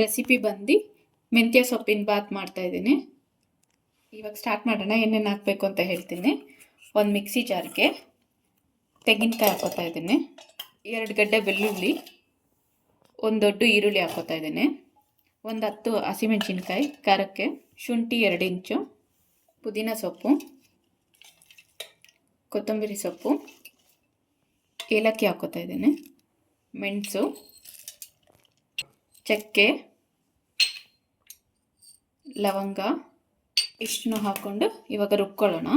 Recipe ಬಂದು ಮೆಂತ್ಯ ಸೊಪ್ಪಿನ ಬಾತ್ ಮಾಡ್ತಾ ಇದ್ದೀನಿ. ಇವಾಗ ಸ್ಟಾರ್ಟ್ ಮಾಡೋಣ, ಏನೇನು ಹಾಕಬೇಕು ಅಂತ ಹೇಳ್ತೀನಿ. ಒಂದು ಮಿಕ್ಸಿ ಜಾರ್ಗೆ ತೆಂಗಿನಕಾಯಿ ಹಾಕೋತಾ ಇದ್ದೀನಿ. ಎರಡು ಗಡ್ಡೆ ಬೆಳ್ಳುಳ್ಳಿ, ಒಂದು ದೊಡ್ಡ ಈರುಳ್ಳಿ ಹಾಕೋತಾ ಇದ್ದೀನಿ. ಒಂದು ಹತ್ತು ಹಸಿಮೆಣಸಿನ್ಕಾಯಿ, ಖಾರಕ್ಕೆ ಶುಂಠಿ ಎರಡು ಇಂಚು, ಪುದೀನ ಸೊಪ್ಪು, ಕೊತ್ತಂಬರಿ ಸೊಪ್ಪು, ಏಲಕ್ಕಿ ಹಾಕೋತಾ ಇದ್ದೀನಿ. ಮೆಣಸು ಚಕ್ಕೆ, ಲವಂಗ, ಇಷ್ಟನ್ನು ಹಾಕ್ಕೊಂಡು ಇವಾಗ ರುಬ್ಕೊಳ್ಳೋಣ.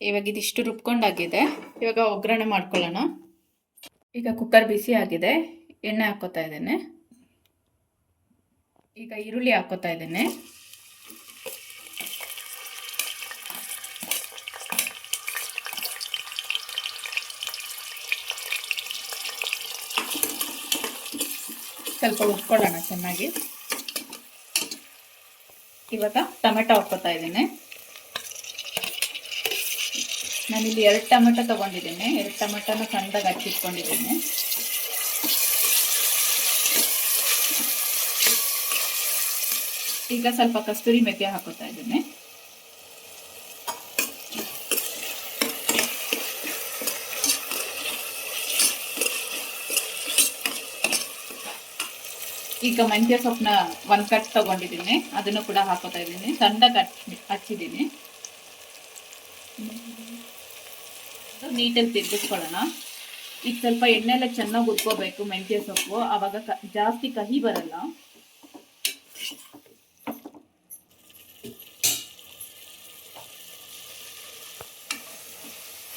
ಇವಾಗ ಇದಿಷ್ಟು ರುಬ್ಕೊಂಡಾಗಿದೆ. ಇವಾಗ ಒಗ್ಗರಣೆ ಮಾಡ್ಕೊಳ್ಳೋಣ. ಈಗ ಕುಕ್ಕರ್ ಬಿಸಿ ಆಗಿದೆ. ಎಣ್ಣೆ ಹಾಕೋತಾ ಇದ್ದೇನೆ. ಈಗ ಈರುಳ್ಳಿ ಹಾಕೋತಾ ಇದ್ದೇನೆ. ಸ್ವಲ್ಪ ಉಟ್ಕೊಳ್ಳೋಣ ಚೆನ್ನಾಗಿ. ಇವಾಗ ಟೊಮೆಟೊ ಹಾಕ್ಕೋತಾ ಇದ್ದೀನಿ. ನಾನಿಲ್ಲಿ ಎರಡು ಟೊಮೆಟೊ ತಗೊಂಡಿದ್ದೀನಿ. ಎರಡು ಟೊಮೆಟೊನ ಸಣ್ಣದಾಗಿ ಹಚ್ಚಿಟ್ಕೊಂಡಿದ್ದೀನಿ ಈಗ ಸ್ವಲ್ಪ ಕಸ್ತೂರಿ ಮೆಥಿ ಹಾಕೋತಾ ಇದ್ದೀನಿ. ಈಗ ಮೆಂತ್ಯ ಸೊಪ್ಪನ್ನ ಒಂದು ಕಟ್ ತಗೊಂಡಿದ್ದೀನಿ. ಅದನ್ನು ಕೂಡ ಹಾಕೋತಾ ಇದ್ದೀನಿ. ಸಣ್ಣ ಕಟ್ ಹಚ್ಚಿದ್ದೀನಿ. ನೀಟಲ್ಲಿ ತಿರ್ಗಿಸ್ಕೊಳ್ಳೋಣ. ಈಗ ಸ್ವಲ್ಪ ಎಣ್ಣೆಲ್ಲ ಚೆನ್ನಾಗಿ ಉದ್ಕೋಬೇಕು ಮೆಂತ್ಯ ಸೊಪ್ಪು. ಆವಾಗ ಜಾಸ್ತಿ ಕಹಿ ಬರಲ್ಲ.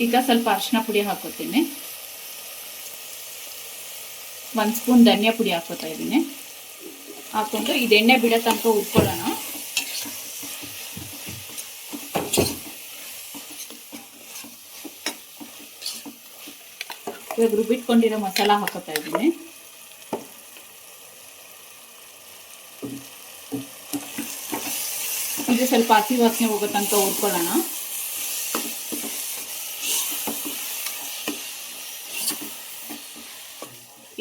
ಈಗ ಸ್ವಲ್ಪ ಅರಿಶಿನ ಪುಡಿ ಹಾಕೋತೀನಿ. ಒಂದು ಸ್ಪೂನ್ ಧನಿಯಾ ಪುಡಿ ಹಾಕೋತಾ ಇದ್ದೀನಿ. ಹಾಕೊಂಡು ಇದು ಎಣ್ಣೆ ಬಿಡೋ ತನಕ ಉಟ್ಕೊಳ್ಳೋಣ. ಇವಾಗ ರುಬ್ಬಿಟ್ಕೊಂಡಿರೋ ಮಸಾಲ ಹಾಕೋತಾ ಇದ್ದೀನಿ. ಇದು ಸ್ವಲ್ಪ ಹಸಿ ವಾಸನೆ ಹೋಗೋ ತನಕ ಹುರ್ಕೊಳ್ಳೋಣ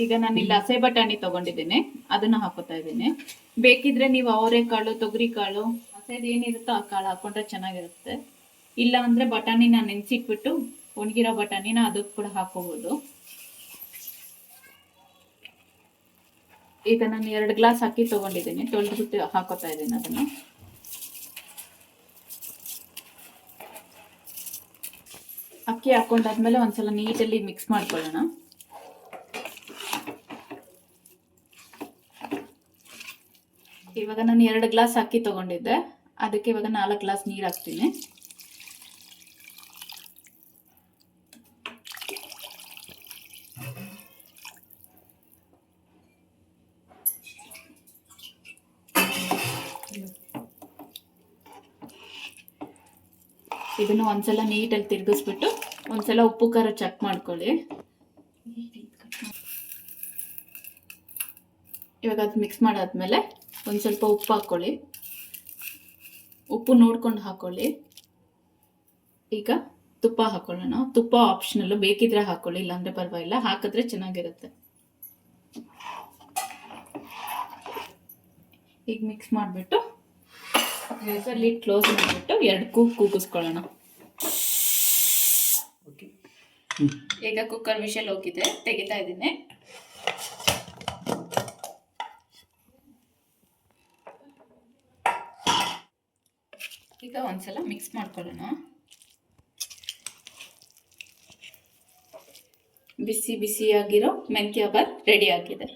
ಈಗ ನಾನು ಇಲ್ಲಿ ಹಸೆ ಬಟಾಣಿ ತಗೊಂಡಿದ್ದೀನಿ. ಅದನ್ನ ಹಾಕೋತಾ ಇದ್ದೀನಿ. ಬೇಕಿದ್ರೆ ನೀವು ಅವರೆಕಾಳು ತೊಗರಿ ಕಾಳು ಹಸೆದು ಏನಿರುತ್ತೋ ಆ ಕಾಳು ಹಾಕೊಂಡ್ರೆ ಚೆನ್ನಾಗಿರುತ್ತೆ. ಇಲ್ಲ ಅಂದ್ರೆ ಬಟಾಣಿನ ನೆನ್ಸಿಟ್ಬಿಟ್ಟು ಒಣಗಿರೋ ಬಟಾಣಿನ ಅದಕ್ಕೆ ಕೂಡ ಹಾಕೋಬಹುದು ಈಗ ನಾನು ಎರಡು ಗ್ಲಾಸ್ ಅಕ್ಕಿ ತಗೊಂಡಿದ್ದೀನಿ. ತೊಳೆದ್ಬಿಟ್ಟು ಹಾಕೋತಾ ಇದ್ದೀನಿ ಅದನ್ನ. ಅಕ್ಕಿ ಹಾಕೊಂಡಾದ್ಮೇಲೆ ಒಂದ್ಸಲ ನೀಟಲ್ಲಿ ಮಿಕ್ಸ್ ಮಾಡ್ಕೊಳ್ಳೋಣ. ಇವಾಗ ನಾನು ಎರಡು ಗ್ಲಾಸ್ ಅಕ್ಕಿ ತಗೊಂಡಿದ್ದೆ. ಅದಕ್ಕೆ ಇವಾಗ ನಾಲ್ಕು ಗ್ಲಾಸ್ ನೀರು ಹಾಕ್ತೀನಿ. ಇದನ್ನು ಒಂದ್ಸಲ ನೀಟಾಗಿ ತಿರುಗಿಸ್ಬಿಟ್ಟು ಒಂದ್ಸಲ ಉಪ್ಪು, ಖಾರ ಚೆಕ್ ಮಾಡ್ಕೊಳ್ಳಿ. ಇವಾಗ ಅದು ಮಿಕ್ಸ್ ಮಾಡಾದ್ಮೇಲೆ ಒಂದು ಸ್ವಲ್ಪ ಉಪ್ಪು ಹಾಕ್ಕೊಳ್ಳಿ ಉಪ್ಪು ನೋಡ್ಕೊಂಡು ಹಾಕ್ಕೊಳ್ಳಿ ಈಗ ತುಪ್ಪ ಹಾಕೊಳ್ಳೋಣ. ತುಪ್ಪ ಆಪ್ಷನಲ್ಲು ಬೇಕಿದ್ರೆ ಹಾಕ್ಕೊಳ್ಳಿ ಇಲ್ಲಾಂದರೆ ಪರವಾಗಿಲ್ಲ. ಹಾಕಿದ್ರೆ ಚೆನ್ನಾಗಿರುತ್ತೆ. ಈಗ ಮಿಕ್ಸ್ ಮಾಡಿಬಿಟ್ಟು ಲಿಡ್ ಕ್ಲೋಸ್ ಮಾಡಿಬಿಟ್ಟು ಎರಡು ಕೂಗ್ ಕೂಗಿಸ್ಕೊಳ್ಳೋಣ. ಈಗ ಕುಕ್ಕರ್ ವಿಷಲ್ ಹೋಗಿದೆ. ತೆಗಿತಾ ಇದ್ದೀನಿ. ಈಗ ಒಂದ್ಸಲ ಮಿಕ್ಸ್ ಮಾಡ್ಕೊಳ್ಳೋಣ ಬಿಸಿ ಬಿಸಿಯಾಗಿರೋ ಮೆಂತ್ಯ ಬಾತ್ ರೆಡಿ ಆಗಿದೆ.